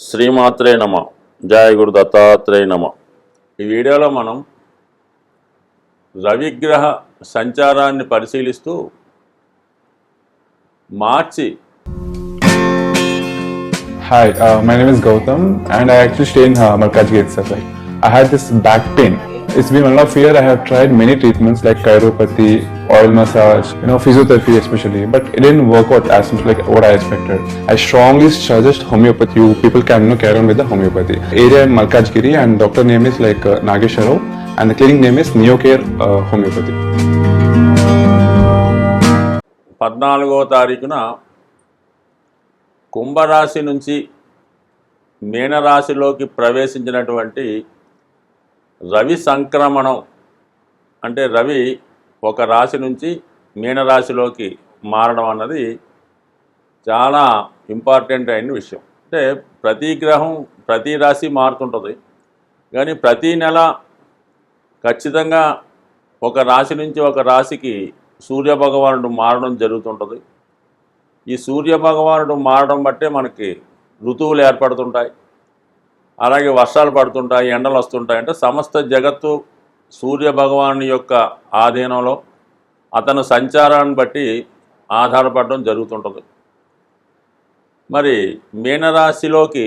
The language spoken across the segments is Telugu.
శ్రీమాత్రే నమ. జయగురు దత్తాత్రేయ నమ. ఈ వీడియోలో మనం రవిగ్రహ సంచారాన్ని పరిశీలిస్తూ March hi my name is Gautam and I actually stay in Markaz gate sir I had this back pain it's been of year I have tried many treatments like chiropathy oil massage, you know, physiotherapy especially, but it didn't work out as much like what I expected. I strongly suggest homeopathy. You people can you know, carry on with the homeopathy. Area in Malkajgiri, and doctor name is like uh, Nageshwar Rao, and the clinic name is Neocare uh, Homeopathy. పద్నాలుగో తారీఖున కుంభరాశి నుంచి మీనరాశిలోకి ప్రవేశించినటువంటి రవి సంక్రమణం అంటే రవి ఒక రాశి నుంచి మీనరాశిలోకి మారడం అన్నది చాలా ఇంపార్టెంట్ అయిన విషయం. అంటే ప్రతి గ్రహం ప్రతి రాశి మారుతుంటుంది. కానీ ప్రతి నెల ఖచ్చితంగా ఒక రాశి నుంచి ఒక రాశికి సూర్య భగవానుడు మారడం జరుగుతుంటుంది. ఈ సూర్య భగవానుడు మారడం బట్టే మనకి ఋతువులు ఏర్పడుతుంటాయి. అలాగే వర్షాలు పడుతుంటాయి ఎండలు వస్తుంటాయి. అంటే సమస్త జగత్తు సూర్య భగవాను యొక్క ఆధీనంలో అతను సంచారాన్ని బట్టి ఆధారపడడం జరుగుతుంటుంది. మరి మీనరాశిలోకి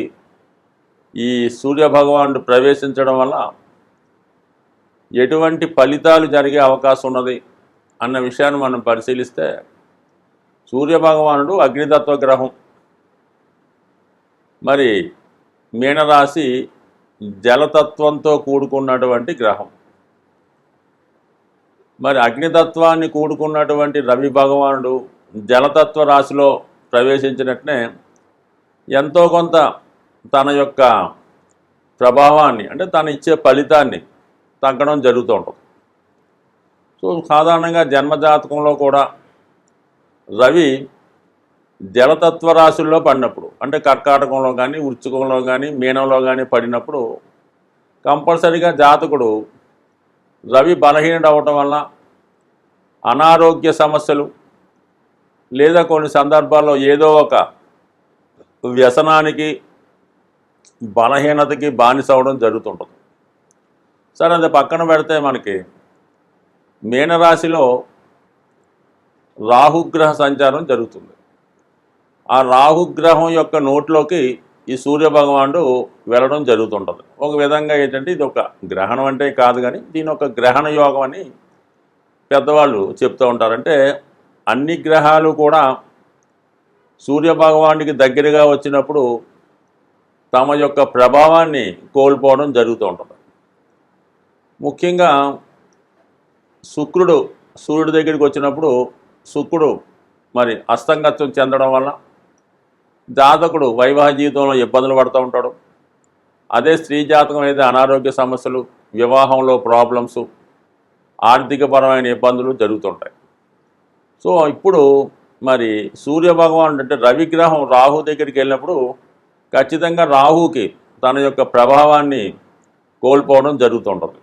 ఈ సూర్య భగవానుడు ప్రవేశించడం వల్ల ఎటువంటి ఫలితాలు జరిగే అవకాశం ఉన్నది అన్న విషయాన్ని మనం పరిశీలిస్తే సూర్యభగవానుడు అగ్నితత్వ గ్రహం. మరి మీనరాశి జలతత్వంతో కూడుకున్నటువంటి గ్రహం. మరి అగ్నితత్వాన్ని కూడుకున్నటువంటి రవి భగవానుడు జలతత్వ రాశిలో ప్రవేశించినట్నే ఎంతో కొంత తన యొక్క ప్రభావాన్ని అంటే తను ఇచ్చే ఫలితాన్ని తగ్గడం జరుగుతూ ఉంటుంది. సో సాధారణంగా జన్మజాతకంలో కూడా రవి జలతత్వ రాశుల్లో పడినప్పుడు అంటే కర్కాటకంలో కానీ వృచ్చికంలో కానీ మీనంలో కానీ పడినప్పుడు కంపల్సరిగా జాతకుడు రవి బలహీనుడు అవటం వలన అనారోగ్య సమస్యలు లేదా కొన్ని సందర్భాల్లో ఏదో ఒక వ్యసనానికి బలహీనతకి బానిస అవడం జరుగుతుంటుంది. సరే అది పక్కన పెడితే మనకి మీనరాశిలో రాహుగ్రహ సంచారం జరుగుతుంది. ఆ రాహుగ్రహం యొక్క నోట్లోకి ఈ సూర్య భగవానుడు వెళ్ళడం జరుగుతుంటుంది. ఒక విధంగా ఏంటంటే ఇది ఒక గ్రహణం అంటే కాదు కానీ దీని ఒక గ్రహణ యోగం అని పెద్దవాళ్ళు చెప్తూ ఉంటారంటే అన్ని గ్రహాలు కూడా సూర్య భగవానుడికి దగ్గరగా వచ్చినప్పుడు తమ యొక్క ప్రభావాన్ని కోల్పోవడం జరుగుతూ ఉంటుంది. ముఖ్యంగా శుక్రుడు సూర్యుడి దగ్గరికి వచ్చినప్పుడు శుక్రుడు మరి అస్తంగత్వం చెందడం వల్ల జాతకుడు వైవాహిక జీవితంలో ఇబ్బందులు పడుతూ ఉంటాడు. అదే స్త్రీ జాతకం అయితే అనారోగ్య సమస్యలు వివాహంలో ప్రాబ్లమ్స్ ఆర్థికపరమైన ఇబ్బందులు జరుగుతుంటాయి. సో ఇప్పుడు మరి సూర్యభగవానుడు అంటే రవిగ్రహం రాహు దగ్గరికి వెళ్ళినప్పుడు ఖచ్చితంగా రాహుకి తన యొక్క ప్రభావాన్ని కోల్పోవడం జరుగుతుంటుంది.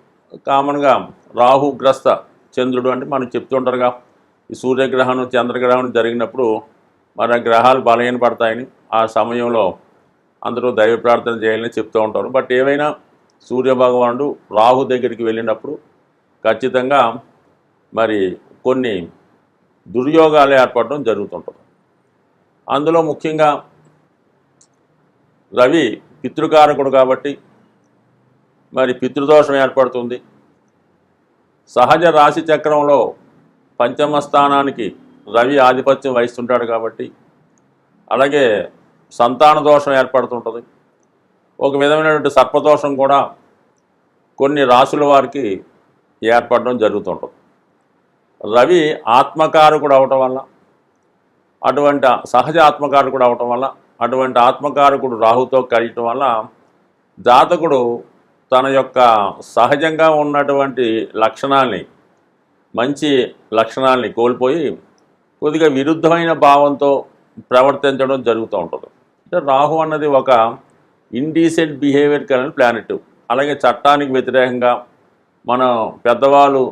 కామన్గా రాహుగ్రస్త చంద్రుడు అంటే మనం చెప్తుంటారుగా ఈ సూర్యగ్రహణం చంద్రగ్రహణం జరిగినప్పుడు మరి గ్రహాలు బలహీనపడతాయని ఆ సమయంలో అందరూ దైవ ప్రార్థన చేయాలని చెప్తూ ఉంటారు. బట్ ఏమైనా సూర్య భగవానుడు రాహు దగ్గరికి వెళ్ళినప్పుడు ఖచ్చితంగా మరి కొన్ని దుర్యోగాలు ఏర్పడడం జరుగుతుంటుంది. అందులో ముఖ్యంగా రవి పితృకారకుడు కాబట్టి మరి పితృదోషం ఏర్పడుతుంది. సహజ రాశి చక్రంలో పంచమ స్థానానికి రవి ఆధిపత్యం వహిస్తుంటాడు కాబట్టి. అలాగే సంతాన దోషం ఏర్పడుతుంటుంది. ఒక విధమైనటువంటి సర్పదోషం కూడా కొన్ని రాసుల వారికి ఏర్పడడం జరుగుతుంటుంది. రవి ఆత్మకారకుడు అవటం వల్ల అటువంటి సహజ ఆత్మకారకుడు అవటం వల్ల అటువంటి ఆత్మకారకుడు రాహుతో కలియటం వల్ల జాతకుడు తన యొక్క సహజంగా ఉన్నటువంటి లక్షణాల్ని మంచి లక్షణాల్ని కోల్పోయి కొద్దిగా విరుద్ధమైన భావంతో ప్రవర్తించడం జరుగుతూ ఉంటుంది. అంటే రాహు అన్నది ఒక ఇండీసెంట్ బిహేవియర్ కలిగిన ప్లానెట్ అలాగే చట్టానికి వ్యతిరేకంగా మన పెద్దవాళ్ళు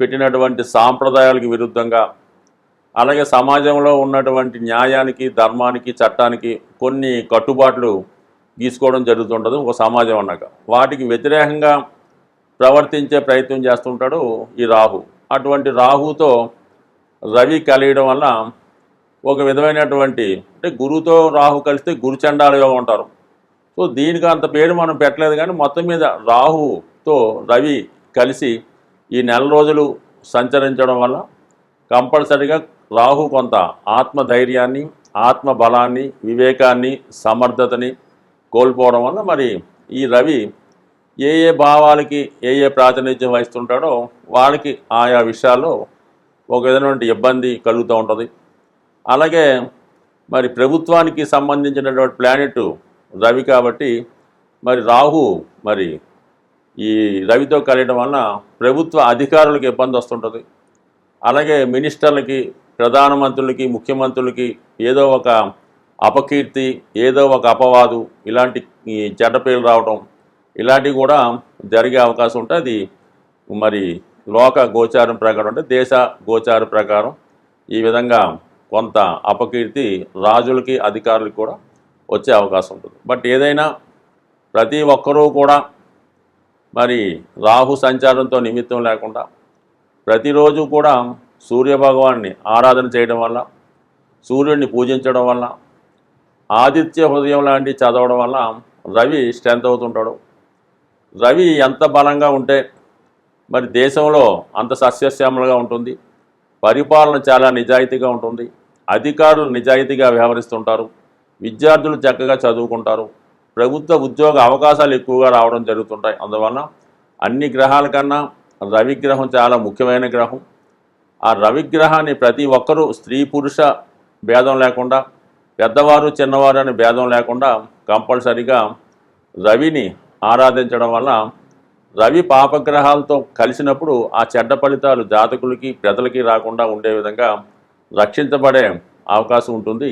పెట్టినటువంటి సాంప్రదాయాలకు విరుద్ధంగా అలాగే సమాజంలో ఉన్నటువంటి న్యాయానికి ధర్మానికి చట్టానికి కొన్ని కట్టుబాట్లు తీసుకోవడం జరుగుతుంటుంది ఒక సమాజం అన్నాక. వాటికి వ్యతిరేకంగా ప్రవర్తించే ప్రయత్నం చేస్తుంటాడు ఈ రాహు. అటువంటి రాహుతో రవి కలియడం వల్ల ఒక విధమైనటువంటి అంటే గురువుతో రాహు కలిస్తే గురుచండాల యోగం అంటారు సో దీనికి అంత పేరు మనం పెట్టలేదు కానీ మొత్తం మీద రాహుతో రవి కలిసి ఈ నెల రోజులు సంచరించడం వల్ల కంపల్సరిగా రాహు కొంత ఆత్మధైర్యాన్ని ఆత్మ బలాన్ని వివేకాన్ని సమర్థతని కోల్పోవడం వల్ల మరి ఈ రవి ఏ ఏ భావాలకి ఏ ఏ ప్రాతినిధ్యం వహిస్తుంటాడో వాళ్ళకి ఆయా విషయాల్లో ఒక విధమైనటువంటి ఇబ్బంది కలుగుతూ ఉంటుంది. అలాగే మరి ప్రభుత్వానికి సంబంధించినటువంటి ప్లానెట్ రవి కాబట్టి మరి రాహు మరి ఈ రవితో కలియడం వలన ప్రభుత్వ అధికారులకు ఇబ్బంది వస్తుంటుంది. అలాగే మినిస్టర్లకి ప్రధానమంత్రులకి ముఖ్యమంత్రులకి ఏదో ఒక అపకీర్తి ఏదో ఒక అపవాదు ఇలాంటి ఈ చెడ్డ పేర్లు రావడం ఇలాంటివి కూడా జరిగే అవకాశం ఉంటుంది అది మరి లోక గోచారం ప్రకారం అంటే దేశ గోచార ప్రకారం ఈ విధంగా కొంత అపకీర్తి రాజులకి అధికారులకి కూడా వచ్చే అవకాశం ఉంటుంది. బట్ ఏదైనా ప్రతి ఒక్కరూ కూడా మరి రాహు సంచారంతో నిమిత్తం లేకుండా ప్రతిరోజు కూడా సూర్యభగవాన్ని ఆరాధన చేయడం వల్ల సూర్యుడిని పూజించడం వల్ల ఆదిత్య హృదయం లాంటి చదవడం వల్ల రవి స్ట్రెంత్ అవుతుంటాడు. రవి ఎంత బలంగా ఉంటే మరి దేశంలో అంత సస్యశ్యామలుగా ఉంటుంది. పరిపాలన చాలా నిజాయితీగా ఉంటుంది. అధికారులు నిజాయితీగా వ్యవహరిస్తుంటారు. విద్యార్థులు చక్కగా చదువుకుంటారు. ప్రభుత్వ ఉద్యోగ అవకాశాలు ఎక్కువగా రావడం జరుగుతుంటాయి. అందువలన అన్ని గ్రహాల కన్నా రవిగ్రహం చాలా ముఖ్యమైన గ్రహం. ఆ రవిగ్రహాన్ని ప్రతి ఒక్కరూ స్త్రీ పురుష భేదం లేకుండా పెద్దవారు చిన్నవారు అనే భేదం లేకుండా కంపల్సరిగా రవిని ఆరాధించడం వల్ల రవి పాపగ్రహాలతో కలిసినప్పుడు ఆ చెడ్డ ఫలితాలు జాతకులకి ప్రజలకి రాకుండా ఉండే విధంగా రక్షించబడే అవకాశం ఉంటుంది.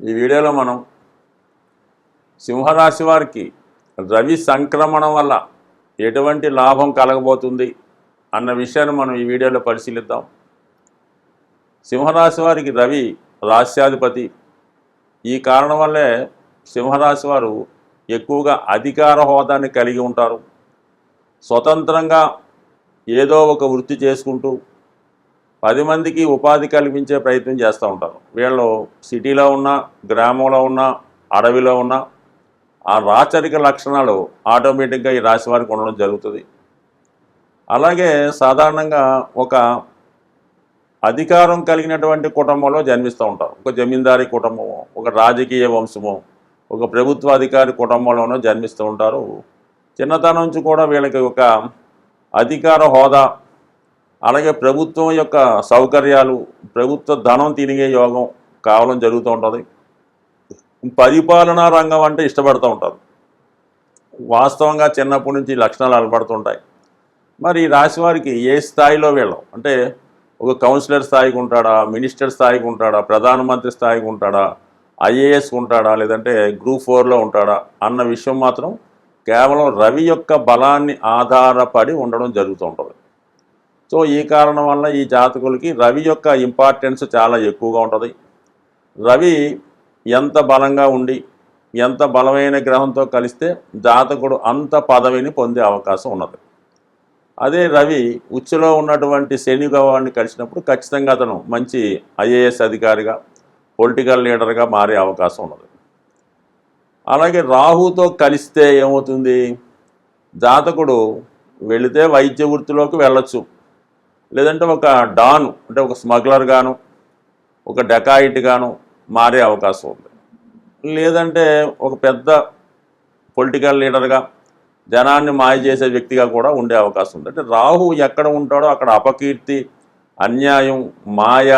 ఈ వీడియోలో మనం సింహరాశి వారికి రవి సంక్రమణం వల్ల ఎటువంటి లాభం కలగబోతుంది అన్న విషయాన్ని మనం ఈ వీడియోలో పరిశీలిద్దాం. సింహరాశి వారికి రవి రాశ్యాధిపతి. ఈ కారణం వల్లే సింహరాశి వారు ఎక్కువగా అధికార హోదాన్ని కలిగి ఉంటారు. స్వతంత్రంగా ఏదో ఒక వృత్తి చేసుకుంటూ పది మందికి ఉపాధి కల్పించే ప్రయత్నం చేస్తూ ఉంటారు. వీళ్ళు సిటీలో ఉన్న గ్రామంలో ఉన్న అడవిలో ఉన్న ఆ రాచరిక లక్షణాలు ఆటోమేటిక్గా ఈ రాశి వారికి ఉండడం జరుగుతుంది. అలాగే సాధారణంగా ఒక అధికారం కలిగినటువంటి కుటుంబంలో జన్మిస్తూ ఉంటారు. ఒక జమీందారీ కుటుంబము ఒక రాజకీయ వంశము ఒక ప్రభుత్వాధికారి కుటుంబంలోనూ జన్మిస్తూ ఉంటారు. చిన్నతనం నుంచి కూడా వీళ్ళకి ఒక అధికార హోదా అలాగే ప్రభుత్వం యొక్క సౌకర్యాలు ప్రభుత్వ ధనం తిరిగే యోగం కావడం జరుగుతూ ఉంటుంది. పరిపాలనా రంగం అంటే ఇష్టపడుతూ ఉంటారు. వాస్తవంగా చిన్నప్పటి నుంచి లక్షణాలు అలపడుతుంటాయి మరి రాశివారికి రాశి వారికి ఏ స్థాయిలో వీళ్ళం? అంటే ఒక కౌన్సిలర్ స్థాయికి ఉంటాడా? మినిస్టర్ స్థాయికి ఉంటాడా? ప్రధానమంత్రి స్థాయికి ఉంటాడా? ఐఏఎస్ ఉంటాడా? లేదంటే గ్రూప్ ఫోర్లో ఉంటాడా? అన్న విషయం మాత్రం కేవలం రవి యొక్క బలాన్ని ఆధారపడి ఉండడం జరుగుతూ ఉంటుంది. సో ఈ కారణం వల్ల ఈ జాతకులకి రవి యొక్క ఇంపార్టెన్స్ చాలా ఎక్కువగా ఉంటుంది. రవి ఎంత బలంగా ఉండి ఎంత బలమైన గ్రహంతో కలిస్తే జాతకుడు అంత పదవిని పొందే అవకాశం ఉన్నది. అదే రవి ఉచ్చులో ఉన్నటువంటి శని గవాన్ని కలిసినప్పుడు ఖచ్చితంగా అతను మంచి ఐఏఎస్ అధికారిగా పొలిటికల్ లీడర్గా మారే అవకాశం ఉన్నది. అలాగే రాహుతో కలిస్తే ఏమవుతుంది? జాతకుడు వెళితే వైద్య వృత్తిలోకి వెళ్ళొచ్చు. లేదంటే ఒక డాన్ అంటే ఒక స్మగ్లర్ గాను ఒక డెకాయిట్ గాను మారే అవకాశం ఉంది. లేదంటే ఒక పెద్ద పొలిటికల్ లీడర్గా జనాన్ని మాయ చేసే వ్యక్తిగా కూడా ఉండే అవకాశం ఉంది. అంటే రాహు ఎక్కడ ఉంటాడో అక్కడ అపకీర్తి అన్యాయం మాయ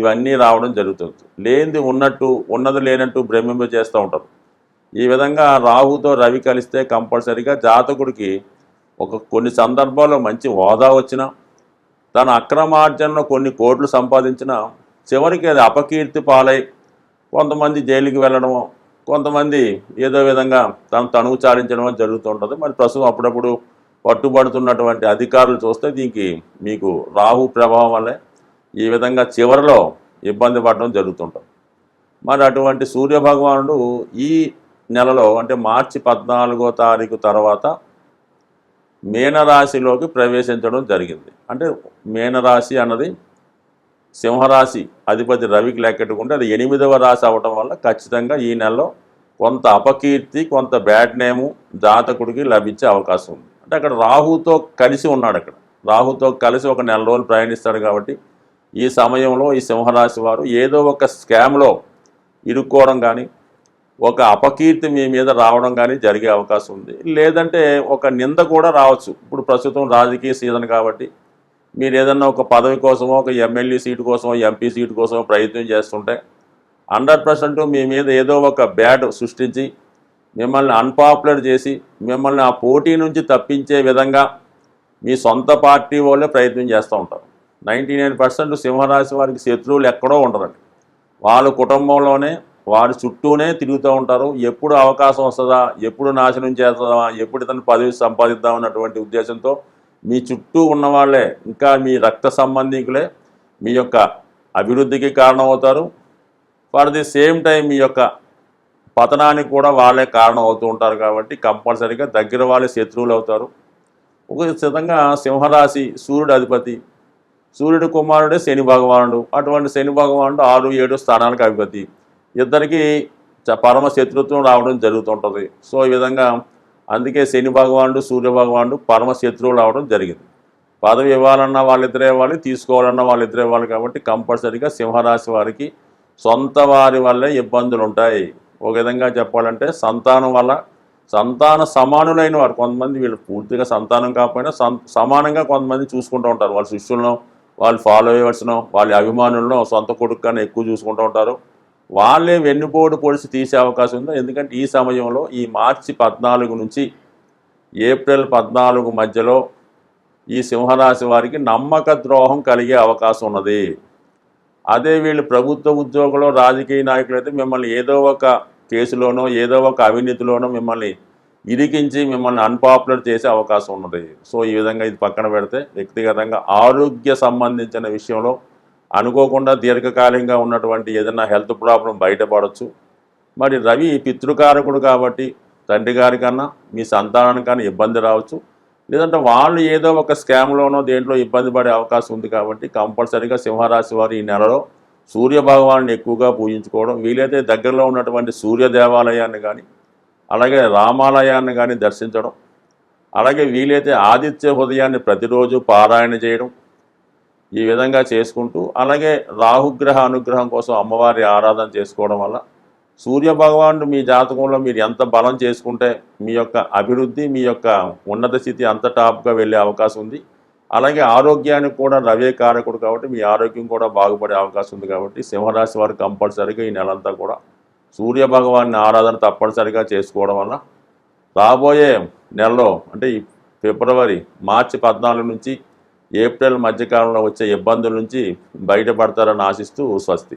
ఇవన్నీ రావడం జరుగుతుంది. లేనిది ఉన్నట్టు ఉన్నది లేనట్టు భ్రమింప చేస్తూ ఉంటారు. ఈ విధంగా రాహుతో రవి కలిస్తే కంపల్సరిగా జాతకుడికి ఒక కొన్ని సందర్భాల్లో మంచి హోదా వచ్చిన తన అక్రమార్జనలో కొన్ని కోట్లు సంపాదించిన చివరికి అది అపకీర్తి పాలై కొంతమంది జైలుకి వెళ్ళడము కొంతమంది ఏదో విధంగా తను తనువు చాలించడమో జరుగుతుంటుంది. మరి ప్రస్తుతం అప్పుడప్పుడు పట్టుబడుతున్నటువంటి అధికారులు చూస్తే దీనికి మీకు రాహు ప్రభావం వల్లే ఈ విధంగా చివరిలో ఇబ్బంది పడడం జరుగుతుంటుంది. మరి అటువంటి సూర్యభగవానుడు ఈ నెలలో అంటే మార్చి పద్నాలుగో తారీఖు తర్వాత మీనరాశిలోకి ప్రవేశించడం జరిగింది. అంటే మీనరాశి అన్నది సింహరాశి అధిపతి రవికి లెక్కెట్టుకుంటే అది ఎనిమిదవ రాశి అవటం వల్ల ఖచ్చితంగా ఈ నెలలో కొంత అపకీర్తి కొంత బ్యాడ్ నేము జాతకుడికి లభించే అవకాశం ఉంది. అంటే అక్కడ రాహుతో కలిసి ఉన్నాడు అక్కడ. రాహుతో కలిసి ఒక నెల రోజులు ప్రయాణిస్తాడు కాబట్టి ఈ సమయంలో ఈ సింహరాశి వారు ఏదో ఒక స్కామ్లో ఇరుక్కోవడం కానీ ఒక అపకీర్తి మీ మీద రావడం కానీ జరిగే అవకాశం ఉంది. లేదంటే ఒక నింద కూడా రావచ్చు. ఇప్పుడు ప్రస్తుతం రాజకీయ సీజన్ కాబట్టి మీరు ఏదన్నా ఒక పదవి కోసమో ఒక ఎమ్మెల్యే సీటు కోసమో ఎంపీ సీటు కోసమో ప్రయత్నం చేస్తుంటే హండ్రెడ్ పర్సెంట్ మీ మీద ఏదో ఒక బ్యాడ్ సృష్టించి మిమ్మల్ని అన్పాపులర్ చేసి మిమ్మల్ని ఆ పోటీ నుంచి తప్పించే విధంగా మీ సొంత పార్టీ వాళ్ళే ప్రయత్నం చేస్తూ ఉంటారు. నైంటీ నైన్ పర్సెంట్ సింహరాశి వారికి శత్రువులు ఎక్కడో ఉండరండి. వాళ్ళ కుటుంబంలోనే వారి చుట్టూనే తిరుగుతూ ఉంటారు. ఎప్పుడు అవకాశం వస్తుందా? ఎప్పుడు నాశనం చేస్తుందా ఎప్పుడు ఇతను పదవి సంపాదిద్దాం అన్నటువంటి ఉద్దేశంతో మీ చుట్టూ ఉన్న వాళ్ళే ఇంకా మీ రక్త సంబంధికులే మీ యొక్క అభివృద్ధికి కారణమవుతారు. ఫర్ ది సేమ్ టైం మీ యొక్క పతనానికి కూడా వాళ్ళే కారణం అవుతూ ఉంటారు కాబట్టి కంపల్సరీగా దగ్గర వాళ్ళే శత్రువులు అవుతారు. ఒక విధంగా సింహరాశి సూర్యుడు అధిపతి సూర్యుడు కుమారుడే శని భగవానుడు. అటువంటి శని భగవానుడు ఆరు ఏడు స్థానాలకు అధిపతి. ఇద్దరికి చ- పరమ శత్రుత్వం రావడం జరుగుతుంటుంది. సో ఈ విధంగా అందుకే శని భగవానుడు సూర్య భగవానుడు పరమ శత్రువులు రావడం జరిగింది. పదవి ఇవ్వాలన్నా వాళ్ళిద్దరే వాళ్ళు తీసుకోవాలన్నా వాళ్ళిద్దరే వాళ్ళు కాబట్టి కంపల్సరీగా సింహరాశి వారికి సొంత వారి వల్లే ఇబ్బందులు ఉంటాయి. ఒక విధంగా చెప్పాలంటే సంతానం వల్ల సంతాన సమానులైన వారు కొంతమంది వీళ్ళు పూర్తిగా సంతానం కాకపోయినా సం- సమానంగా కొంతమంది చూసుకుంటూ ఉంటారు. వాళ్ళ శిష్యులను ఫాలో ఫాలోవర్స్ను వాళ్ళ అభిమానులను సొంత కొడుకు కన్నా ఎక్కువ చూసుకుంటూ ఉంటారు. వాళ్ళే వెన్నుపోటు పొడిచి తీసే అవకాశం ఉంది? ఎందుకంటే ఈ సమయంలో ఈ మార్చి పద్నాలుగు నుంచి ఏప్రిల్ పద్నాలుగు మధ్యలో ఈ సింహరాశి వారికి నమ్మక ద్రోహం కలిగే అవకాశం ఉన్నది. అదే వీళ్ళు ప్రభుత్వ ఉద్యోగులు రాజకీయ నాయకులు అయితే మిమ్మల్ని ఏదో ఒక కేసులోనో ఏదో ఒక అవినీతిలోనో మిమ్మల్ని ఇరికించి మిమ్మల్ని అన్పాపులర్ చేసే అవకాశం ఉన్నది. సో ఈ విధంగా ఇది పక్కన పెడితే వ్యక్తిగతంగా ఆరోగ్య సంబంధించిన విషయంలో అనుకోకుండా దీర్ఘకాలికంగా ఉన్నటువంటి ఏదైనా హెల్త్ ప్రాబ్లం బయటపడవచ్చు మరి రవి పితృకారకుడు కాబట్టి తండ్రి గారి కన్నా మీ సంతానానికన్నా ఇబ్బంది రావచ్చు. లేదంటే వాళ్ళు ఏదో ఒక స్కామ్లోనో దేంట్లో ఇబ్బంది పడే అవకాశం ఉంది కాబట్టి కంపల్సరీగా సింహరాశి వారు ఈ నెలలో సూర్యభగవాన్ని ఎక్కువగా పూజించుకోవడం వీలైతే దగ్గరలో ఉన్నటువంటి సూర్య దేవాలయాన్ని కానీ అలాగే రామాలయాన్ని కానీ దర్శించడం అలాగే వీలైతే ఆదిత్య హృదయాన్ని ప్రతిరోజు పారాయణ చేయడం ఈ విధంగా చేసుకుంటూ అలాగే రాహుగ్రహ అనుగ్రహం కోసం అమ్మవారి ఆరాధన చేసుకోవడం వల్ల సూర్య భగవానుడు మీ జాతకంలో మీరు ఎంత బలం చేసుకుంటే మీ యొక్క అభివృద్ధి మీ యొక్క ఉన్నత స్థితి అంత టాప్గా వెళ్ళే అవకాశం ఉంది. అలాగే ఆరోగ్యానికి కూడా రవే కారకుడు కాబట్టి మీ ఆరోగ్యం కూడా బాగుపడే అవకాశం ఉంది కాబట్టి సింహరాశి వారు కంపల్సరీగా ఈ నెలంతా కూడా సూర్య భగవాన్ని ఆరాధన తప్పనిసరిగా చేసుకోవడం వల్ల రాబోయే నెలలో అంటే ఈ ఫిబ్రవరి మార్చి పద్నాలుగు నుంచి ఏప్రిల్ మధ్యకాలంలో వచ్చే ఇబ్బందుల నుంచి బయటపడతారని ఆశిస్తూ స్వస్తి.